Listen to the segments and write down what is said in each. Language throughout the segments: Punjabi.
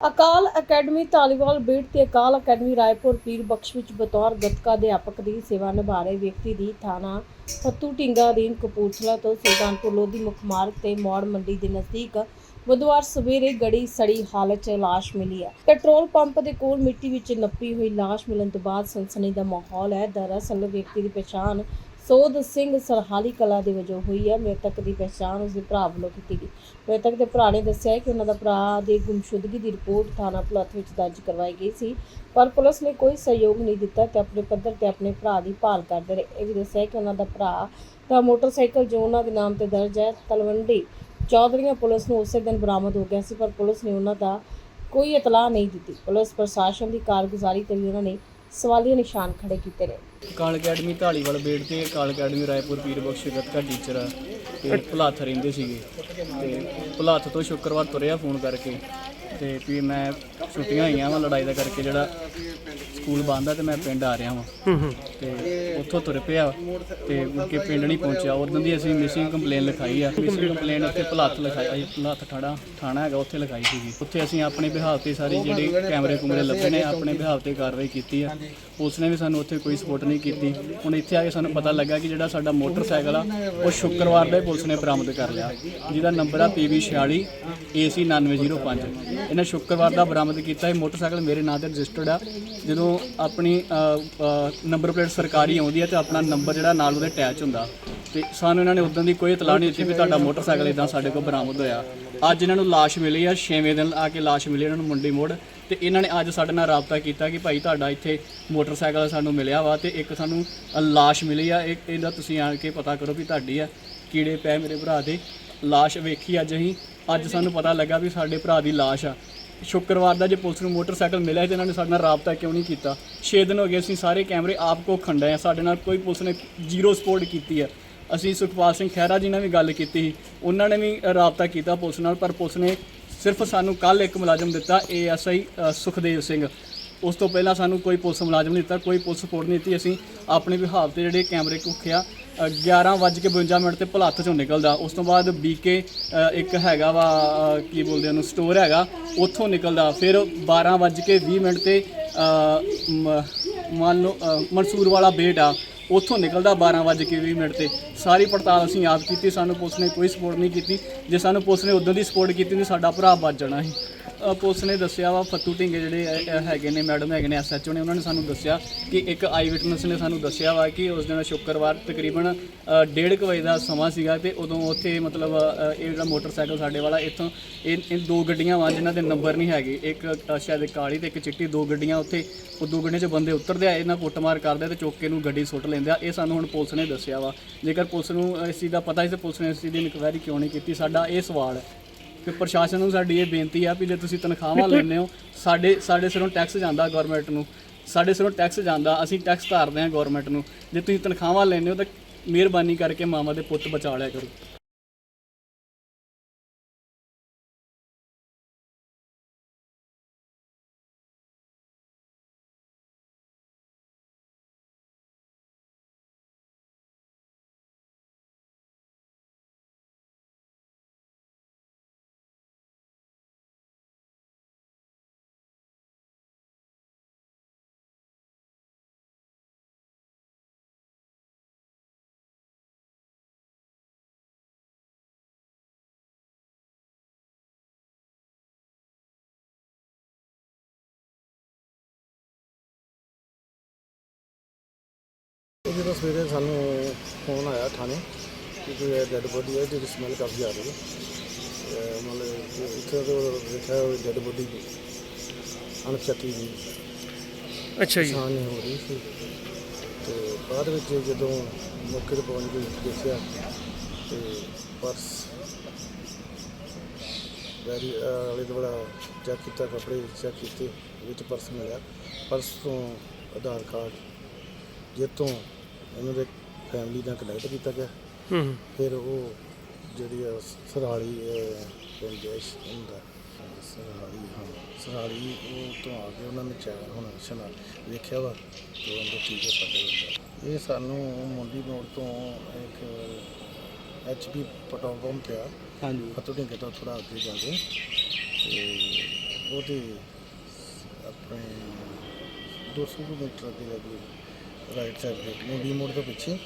ਅਕਾਲ ਅਕੈਡਮੀ ਧਾਲੀਵਾਲ ਬੀੜ ਤੇ ਅਕਾਲ ਅਕੈਡਮੀ ਰਾਏਪੁਰ ਪੀਰ ਬਖਸ਼ ਵਿੱਚ ਬਤੌਰ ਗੱਤਕਾ ਅਧਿਆਪਕ ਦੀ ਸੇਵਾ ਨਿਭਾ ਰਹੇ ਵਿਅਕਤੀ ਦੀ ਥਾਣਾ ਫੱਤੂ ਢਿੰਗਾ ਅਧੀਨ ਕਪੂਰਥਲਾ ਤੋਂ ਸੁਲਤਾਨਪੁਰ ਲੋਧੀ ਮੁੱਖ ਮਾਰਗ ਤੇ ਮੌੜ ਮੰਡੀ ਦੇ ਨਜ਼ਦੀਕ ਬੁੱਧਵਾਰ ਸਵੇਰੇ ਗੜੀ ਸੜੀ ਹਾਲਤ 'ਚ ਲਾਸ਼ ਮਿਲੀ ਹੈ। ਪੈਟਰੋਲ ਪੰਪ ਦੇ ਕੋਲ ਮਿੱਟੀ ਵਿੱਚ ਨੱਪੀ ਹੋਈ ਲਾਸ਼ ਮਿਲਣ ਤੋਂ ਬਾਅਦ ਸਨਸਨੀ ਦਾ ਮਾਹੌਲ ਹੈ। ਦਰਅਸਲ ਵਿਅਕਤੀ ਦੀ ਪਛਾਣ ਸੋਧ ਸਿੰਘ ਸਰਹਾਲੀ ਕਲਾ ਦੇ ਵਜੋਂ ਹੋਈ ਹੈ। ਮ੍ਰਿਤਕ ਦੀ ਪਛਾਣ ਉਸ ਦੇ ਭਰਾ ਵੱਲੋਂ ਕੀਤੀ ਗਈ। ਮ੍ਰਿਤਕ ਦੇ ਭਰਾ ਨੇ ਦੱਸਿਆ ਹੈ ਕਿ ਉਹਨਾਂ ਦਾ ਭਰਾ ਦੀ ਗੁੰਮਸ਼ੁਦਗੀ ਦੀ ਰਿਪੋਰਟ ਥਾਣਾ ਪੁਲਤ ਵਿੱਚ ਦਰਜ ਕਰਵਾਈ ਗਈ ਸੀ। ਪਰ ਪੁਲਿਸ ਨੇ ਕੋਈ ਸਹਿਯੋਗ ਨਹੀਂ ਦਿੱਤਾ ਤੇ ਆਪਣੇ ਪੱਧਰ ਤੇ ਆਪਣੇ ਭਰਾ ਦੀ ਭਾਲ ਕਰਦੇ ਰਹੇ। ਇਹ ਵੀ ਦੱਸਿਆ ਕਿ ਉਹਨਾਂ ਦਾ ਭਰਾ ਦਾ ਮੋਟਰਸਾਈਕਲ ਜੋ ਉਹਨਾਂ ਦੇ ਨਾਮ ਤੇ ਦਰਜ ਹੈ, ਤਲਵੰਡੀ ਚੌਧਰੀਆਂ ਪੁਲਿਸ ਨੂੰ ਉਸੇ ਦਿਨ ਬਰਾਮਦ ਹੋ ਗਿਆ ਸੀ, ਪਰ ਪੁਲਿਸ ਨੇ ਉਹਨਾਂ ਦਾ ਕੋਈ ਇਤਲਾਹ ਨਹੀਂ ਦਿੱਤੀ। ਪੁਲਿਸ ਪ੍ਰਸ਼ਾਸਨ ਦੀ ਕਾਰਗੁਜ਼ਾਰੀ ਤੇ ਵੀ ਉਹਨਾਂ ਨੇ ਸਵਾਲੀਆ ਨਿਸ਼ਾਨ ਖੜੇ ਕੀਤੇ ਨੇ। ਕਾਲ ਅਕੈਡਮੀ ਢਾਲੀਵਾਲ ਬੇੜ ਤੇ ਕਾਲ ਅਕੈਡਮੀ ਰਾਏਪੁਰ ਪੀਰ ਬਖਸ਼ ਗੱਤਕਾ ਟੀਚਰ ਆ, ਤੇ ਭੁਲਾਥ ਰਹਿੰਦੇ ਸੀਗੇ। ਤੇ ਭੁਲਾਥ ਤੋਂ ਸ਼ੁੱਕਰਵਾਰ ਤੁਰਿਆ ਫੋਨ ਕਰਕੇ। ਤੇ ਵੀ ਮੈਂ ਛੁੱਟੀਆਂ ਹੋਈਆਂ ਵਾ ਲੜਾਈ ਦਾ ਕਰਕੇ ਜਿਹੜਾ ਸਕੂਲ ਬੰਦ ਆ ਤੇ ਮੈਂ ਪਿੰਡ ਆ ਰਿਹਾ ਵਾਂ। ਤੇ ਉੱਥੋਂ ਤੁਰ ਪਿਆ ਤੇ ਮੁੜ ਕੇ ਪਿੰਡ ਨਹੀਂ ਪਹੁੰਚਿਆ। ਉਦੋਂ ਦੀ ਅਸੀਂ ਮਿਸਿੰਗ ਕੰਪਲੇਨ ਲਿਖਾਈ ਆ। ਮਿਸਿੰਗ ਕੰਪਲੇਨ ਉੱਥੇ ਭੁਲਾਥ ਲਿਖਾਈ ਭੁਲਾਥ ਠਾੜਾ ਥਾਣਾ ਹੈਗਾ ਉੱਥੇ ਲਿਖਾਈ ਸੀਗੀ। ਉੱਥੇ ਅਸੀਂ ਆਪਣੇ ਬਿਹਾਵ ਤੇ ਸਾਰੀ ਜਿਹੜੀ ਕੈਮਰੇ ਕੁਮਰੇ ਲੱਭੇ ਨੇ ਆਪਣੇ ਬਿਹਾਵ ਤੇ ਕਾਰਵਾਈ ਕੀਤੀ ਆ। ਪੁਲਿਸ ਨੇ ਵੀ ਸਾਨੂੰ ਉੱਥੇ ਕੋਈ ਸਪੋਰਟ ਨਹੀਂ ਕੀਤੀ। ਹੁਣ ਇੱਥੇ ਆ ਕੇ ਸਾਨੂੰ ਪਤਾ ਲੱਗਾ ਕਿ ਜਿਹੜਾ ਸਾਡਾ ਮੋਟਰਸਾਈਕਲ ਆ ਉਹ ਸ਼ੁੱਕਰਵਾਰ ਦਾ ਹੀ ਪੁਲਿਸ ਨੇ ਬਰਾਮਦ ਕਰ ਲਿਆ। ਜਿਹਦਾ ਨੰਬਰ ਆ PB 46 AC 9905 ਇਹਨਾਂ ਸ਼ੁੱਕਰਵਾਰ ਦਾ ਬਰਾਮਦ ਕੀਤਾ ਇਹ ਮੋਟਰਸਾਈਕਲ ਮੇਰੇ ਨਾਂ ਤੇ ਰਜਿਸਟਰਡ ਆ। ਜਦੋਂ ਆਪਣੀ ਨੰਬਰ ਪਲੇਟ ਸਰਕਾਰੀ ਆਉਂਦੀ ਹੈ ਤੇ ਆਪਣਾ ਨੰਬਰ ਜਿਹੜਾ ਨਾਲ ਉਹਦੇ ਅਟੈਚ ਹੁੰਦਾ। ਤੇ ਸਾਨੂੰ ਇਹਨਾਂ ਨੇ ਉਦੋਂ ਦੀ ਕੋਈ ਇਤਲਾਹ ਨਹੀਂ ਦਿੱਤੀ ਵੀ ਤੁਹਾਡਾ ਮੋਟਰਸਾਈਕਲ ਇਦਾਂ ਸਾਡੇ ਕੋਲ ਬਰਾਮਦ ਹੋਇਆ। ਅੱਜ ਇਹਨਾਂ ਨੂੰ ਲਾਸ਼ ਮਿਲੀ ਆ 6ਵੇਂ ਦਿਨ ਆ ਕੇ ਲਾਸ਼ ਮਿਲੀ ਇਹਨਾਂ ਨੂੰ ਮੁੰਡੀ ਮੋੜ। ਤੇ ਇਹਨਾਂ ਨੇ ਅੱਜ ਸਾਡੇ ਨਾਲ ਰਾਬਤਾ ਕੀਤਾ ਕਿ ਭਾਈ ਤੁਹਾਡਾ ਇੱਥੇ ਮੋਟਰਸਾਈਕਲ ਸਾਨੂੰ ਮਿਲਿਆ ਵਾ ਤੇ ਇੱਕ ਸਾਨੂੰ ਲਾਸ਼ ਮਿਲੀ ਆ। ਇਹ, ਇਹਦਾ ਤੁਸੀਂ ਆਣ ਕੇ ਪਤਾ ਕਰੋ ਵੀ ਤੁਹਾਡੀ ਆ, ਕੀੜੇ ਪਏ ਮੇਰੇ ਭਰਾ ਦੇ। ਲਾਸ਼ ਵੇਖੀ ਅੱਜ ਅਸੀਂ। ਅੱਜ ਸਾਨੂੰ ਪਤਾ ਲੱਗਾ ਵੀ ਸਾਡੇ ਭਰਾ ਦੀ ਲਾਸ਼ ਆ। ਸ਼ੁੱਕਰਵਾਰ ਦਾ ਜੇ ਪੁਲਿਸ ਨੂੰ ਮੋਟਰਸਾਈਕਲ ਮਿਲਿਆ ਤੇ ਇਹਨਾਂ ਨੇ ਸਾਡੇ ਨਾਲ ਰਾਬਤਾ ਕਿਉਂ ਨਹੀਂ ਕੀਤਾ? 6 ਦਿਨ ਹੋ ਗਏ, ਅਸੀਂ ਸਾਰੇ ਕੈਮਰੇ ਆਪ ਕੋ ਖੰਡੇ ਆ ਸਾਡੇ ਨਾਲ ਕੋਈ ਪੁਲਿਸ ਨੇ ਜ਼ੀਰੋ ਸਪੋਰਟ ਕੀਤੀ ਹੈ। ਅਸੀਂ ਸੁਖਪਾਲ ਸਿੰਘ ਖਹਿਰਾ ਜੀ ਨਾਲ ਵੀ ਗੱਲ ਕੀਤੀ ਸੀ। ਉਹਨਾਂ ਨੇ ਵੀ ਰਾਬਤਾ ਕੀਤਾ ਪੁਲਿਸ ਨਾਲ, ਪਰ ਪੁਲਿਸ ਨੇ ਸਿਰਫ ਸਾਨੂੰ ਕੱਲ ਇੱਕ ਮੁਲਾਜ਼ਮ ਦਿੱਤਾ ਏਐਸਆਈ ਸੁਖਦੇਵ ਸਿੰਘ। ਉਸ ਤੋਂ ਪਹਿਲਾਂ ਸਾਨੂੰ ਕੋਈ ਪੁਲਿਸ ਮੁਲਾਜ਼ਮ ਨਹੀਂ ਦਿੱਤਾ ਕੋਈ ਪੁਲਿਸ ਸਪੋਰਟ ਨਹੀਂ ਦਿੱਤੀ। ਅਸੀਂ ਆਪਣੇ ਵਿਭਾਗ ਤੇ ਜਿਹੜੇ ਕੈਮਰੇ ਕੁੱਖਿਆ 11:52 ਮਿੰਟ ਤੇ ਭਲੱਥ ਚੋਂ ਨਿਕਲਦਾ। ਉਸ ਤੋਂ ਬਾਅਦ ਬੀਕੇ ਇੱਕ ਹੈਗਾ ਵਾ ਕੀ ਬੋਲਦੇ ਉਹਨੂੰ ਸਟੋਰ ਹੈਗਾ ਉੱਥੋਂ ਨਿਕਲਦਾ। ਫਿਰ 12:20 ਮਿੰਟ ਤੇ ਅ, ਮ- ਮੰਨ ਲਓ ਅ, ਮਨਸੂਰ ਵਾਲਾ ਬੇਟ ਆ ਉੱਥੋਂ ਨਿਕਲਦਾ 12:20 ਮਿੰਟ ਤੇ। ਸਾਰੀ ਪੜਤਾਲ ਅਸੀਂ ਆਪ ਕੀਤੀ ਸਾਨੂੰ ਪੁਲਿਸ ਨੇ ਕੋਈ ਸਪੋਰਟ ਨਹੀਂ ਕੀਤੀ। ਜੇ ਸਾਨੂੰ ਪੁਲਿਸ ਨੇ ਉਦੋਂ ਦੀ ਸਪੋਰਟ ਕੀਤੀ ਤਾਂ ਸਾਡਾ ਭਰਾ ਬਚ ਜਾਣਾ ਸੀ। ਅ, ਪੁਲਿਸ ਨੇ ਦੱਸਿਆ ਵਾ ਫੱਤੂ ਢਿੰਗੇ ਜਿਹੜੇ ਅ, ਅ, ਹੈਗੇ ਨੇ ਮੈਡਮ ਹੈਗੇ ਨੇ ਐਸਐਚਓ ਨੇ ਉਹਨਾਂ ਨੇ ਸਾਨੂੰ ਦੱਸਿਆ ਕਿ ਇੱਕ ਆਈ ਵਿਟਨੈਸ ਨੇ ਸਾਨੂੰ ਦੱਸਿਆ ਵਾ ਕਿ ਉਸ ਦਿਨ ਸ਼ੁੱਕਰਵਾਰ ਤਕਰੀਬਨ 1:30 ਵਜੇ ਦਾ ਸਮਾਂ ਸੀਗਾ ਤੇ ਉਦੋਂ ਉੱਥੇ ਮਤਲਬ ਅ, ਇਹ ਜਿਹੜਾ ਮੋਟਰਸਾਈਕਲ ਸਾਡੇ ਵਾਲਾ ਇੱਥੋਂ ਇਹ ਇਹ ਦੋ ਗੱਡੀਆਂ ਵਾਂ ਜਿਨ੍ਹਾਂ ਦੇ ਨੰਬਰ ਨਹੀਂ ਹੈਗੇ। ਇੱਕ ਅ, ਸ਼ਾਇਦ ਕਾਲੀ ਤੇ ਇੱਕ ਚਿੱਟੀ ਦੋ ਗੱਡੀਆਂ ਉੱਥੇ ਉਹ ਦੋ ਗੱਡੀਆਂ 'ਚ ਬੰਦੇ ਉਤਰਦੇ ਆ ਇਹਨਾਂ ਕੁੱਟਮਾਰ ਕਰਦੇ ਆ ਤੇ ਚੁੱਕ ਕੇ ਨੂੰ ਗੱਡੀ ਸੁੱਟ ਲੈਂਦੇ ਆ। ਇਹ ਸਾਨੂੰ ਹੁਣ ਪੁਲਿਸ ਨੇ ਦੱਸਿਆ ਵਾ। ਜੇਕਰ ਪੁਲਿਸ ਨੂੰ ਇਸ ਚੀਜ਼ ਦਾ ਪਤਾ ਸੀ ਤੇ ਪੁਲਿਸ ਨੇ ਇਸ ਚੀਜ਼ ਦੀ ਇਨਕੁਆਇਰੀ ਕਿਉਂ ਨਹੀਂ ਕੀਤੀ? ਸਾਡਾ ਇਹ ਸਵਾਲ ਹੈ। ਕਿ ਪ੍ਰਸ਼ਾਸਨ ਨੂੰ ਸਾਡੀ ਇਹ ਬੇਨਤੀ ਆ ਵੀ ਜੇ ਤੁਸੀਂ ਤਨਖਾਹਾਂ ਲੈਂਦੇ ਹੋ ਸਾਡੇ ਸਾਡੇ ਸਿਰੋਂ ਟੈਕਸ ਜਾਂਦਾ ਗਵਰਨਮੈਂਟ ਨੂੰ। ਸਾਡੇ ਸਿਰੋਂ ਟੈਕਸ ਜਾਂਦਾ ਅਸੀਂ ਟੈਕਸ ਧਾਰਦੇ ਹਾਂ ਗਵਰਨਮੈਂਟ ਨੂੰ। ਜੇ ਤੁਸੀਂ ਤਨਖਾਹਾਂ ਲੈਂਦੇ ਹੋ ਤਾਂ ਮਿਹਰਬਾਨੀ ਕਰਕੇ ਮਾਵਾਂ ਦੇ ਪੁੱਤ ਬਚਾ ਲਿਆ ਕਰੋ। ਇਹ ਜਦੋਂ ਸਵੇਰੇ ਸਾਨੂੰ ਫੋਨ ਆਇਆ ਥਾਣੇ ਕਿ ਕੋਈ ਡੈੱਡ ਬੋਡੀ ਹੈ ਜਿਹਦੀ ਸਮੈਲ ਕਾਫੀ ਆ ਰਹੀ ਹੈ। ਮਤਲਬ ਕਿ ਇੱਥੇ ਤੋਂ ਦੇਖਿਆ ਹੋਇਆ ਡੈੱਡ ਬੋਡੀ ਅਣਚੱਕੀ ਦੀ ਅੱਛਾ ਜੀ। ਪਛਾਣ ਨਹੀਂ ਹੋ ਰਹੀ ਸੀ। ਤੇ ਬਾਅਦ ਵਿੱਚ ਜਦੋਂ ਮੌਕੇ ਤੇ ਪਹੁੰਚ ਕੇ ਦੇਖਿਆ ਤੇ ਪਰਸ ਵੈਰੀ ਵਾਲੇ ਦੁਆਰਾ ਚੈੱਕ ਕੀਤਾ ਕੱਪੜੇ ਚੈੱਕ ਕੀਤੇ ਵਿੱਚ ਪਰਸ ਮਿਲਿਆ। ਪਰਸ ਤੋਂ ਆਧਾਰ ਕਾਰਡ ਜਿੱਤੋਂ ਇਹਨਾਂ ਦੇ ਫੈਮਿਲੀ ਨਾਲ ਕਨੈਕਟ ਕੀਤਾ ਗਿਆ। ਹੂੰ। ਹੂੰ। ਫਿਰ ਉਹ ਜਿਹੜੀ ਆ ਸਰਾਲੀ ਪਿੰਡ ਹੈ ਹੁੰਦਾ। ਸਰਾਲੀ ਹਾਂ। ਸਰਾਲੀ ਉਹ ਤੋਂ ਆ ਕੇ ਉਹਨਾਂ ਨੇ ਚੈੱਕ ਹੁਣ ਸ਼ਨਾ ਵੇਖਿਆ ਵਾ ਤੇ ਉਹਦੇ ਠੀਕ ਹੈ ਪਤਾ ਲੱਗਾ ਇਹ ਸਾਨੂੰ ਮੁੰਡੀ ਮੋੜ ਤੋਂ ਇੱਕ ਐਚਪੀ ਪੈਟਰੋਲ ਪੰਪ ਪਿਆ ਹਾਂਜੀ। ਫਤੂ ਢਿੰਗੇ ਤੋਂ ਥੋੜਾ ਅੱਗੇ ਜਾ ਕੇ। ਤੇ ਉਹ ਤੇ ਆਪਣੇ 200 ਮੀਟਰ ਦੇ ਅੱਗੇ ਰਾਈਟ ਸਾਈਡ ਤੇ ਮੁੰਡੀ ਮੋੜ ਤੋਂ ਪਿੱਛੇ।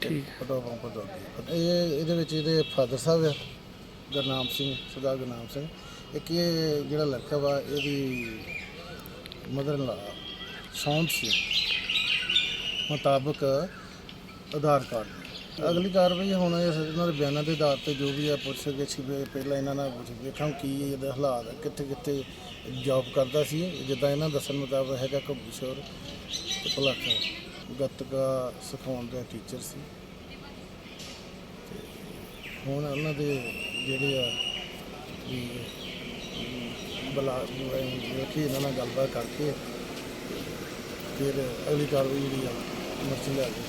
ਠੀਕ। ਪੈਟਰੋਲ ਪੰਪ ਤੋਂ ਅੱਗੇ। ਇਹ ਇਹਦੇ ਵਿੱਚ ਇਹਦੇ ਫਾਦਰ ਸਾਹਿਬ ਆ ਗੁਰਨਾਮ ਸਿੰਘ ਸਰਦਾਰ ਗੁਰਨਾਮ ਸਿੰਘ। ਇੱਕ ਇਹ ਜਿਹੜਾ ਲੜਕਾ ਵਾ ਇਹਦੀ ਮਦਰ ਲਾ ਸੌਂਦ ਸੀ। ਮੁਤਾਬਕ ਆਧਾਰ ਕਾਰਡ। ਅਗਲੀ ਕਾਰਵਾਈ ਹੁਣ ਇਸ ਇਹਨਾਂ ਦੇ ਬਿਆਨਾਂ ਦੇ ਆਧਾਰ ਤੇ ਜੋ ਵੀ ਆ ਪੁੱਛ ਕੇ ਸੀ ਪਹਿਲਾਂ ਇਹਨਾਂ ਨਾਲ ਪੁੱਛ ਵੇਖਾਂ ਕੀ ਇਹਦੇ ਹਾਲਾਤ ਕਿੱਥੇ ਕਿੱਥੇ ਜੌਬ ਕਰਦਾ ਸੀ। ਜਿੱਦਾਂ ਇਹਨਾਂ ਦੱਸਣ ਮੁਤਾਬਕ ਹੈਗਾ ਕਬੂਸ਼ਰ ਤੇ ਭਲਕ ਗੱਤਕਾ ਸਿਖਾਉਣ ਦਾ ਟੀਚਰ ਸੀ। ਤੇ ਹੁਣ ਉਹਨਾਂ ਦੇ ਜਿਹੜੇ ਆ ਵੀ ਬਲਾ ਵੇਖੀ ਇਹਨਾਂ ਨਾਲ ਗੱਲਬਾਤ ਕਰਕੇ ਫਿਰ ਅਗਲੀ ਕਾਰਵਾਈ ਜਿਹੜੀ ਆ ਮਰਜ਼ੀ ਲੈ ਕੇ